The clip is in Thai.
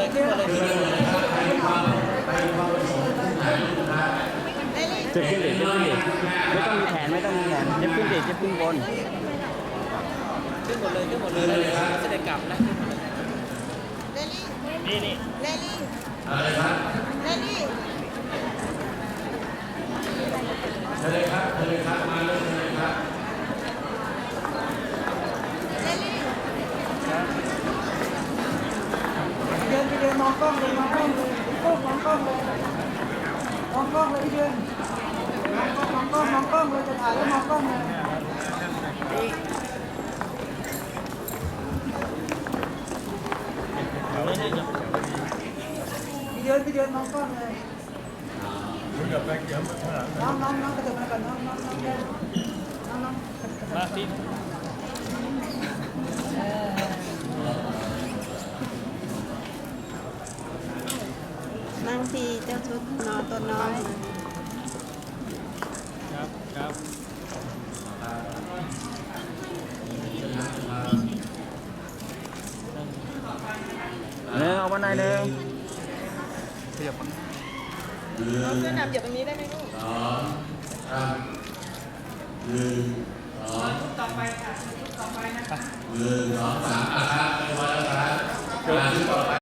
ลยขึ้นหมดเลยเจ็บขึ้นดิเจ็บขึ้นดิไม่ต้องมีแผนไม่ต้องมีแผนเจ็บขึ้นดิเจ็บขึ้นบนขึ้นหมดเลยขึ้นหมดเลยเลยเสด็จกลับนะนี่นหมดเลยนี่นี่ เลลี่เลลี่ เดินไปเดินม องกล้องเลยมองกล้องเลยโอ้มองกล้องเลยมองกล้องเลยพี่เดินมองกล้องมองกล้องเลยจะถ่ายแล้วมองกล้องเลยพี่เดินพี่เดินมองกล้องเลยน้องน้องน้องกระเถิบมาก่อนน้องน้องน้องเดินน้องน้อง มาสิ นางทีเจ้าชุดนอนตัวน้อยครับครับเนื้อเอามาหน่อยหนึงเราเสื้อดำเหยียบตรงนี้ได้ไหมลูกหนึ่งสองสามอะครับเรียบร้อยแล้วครับ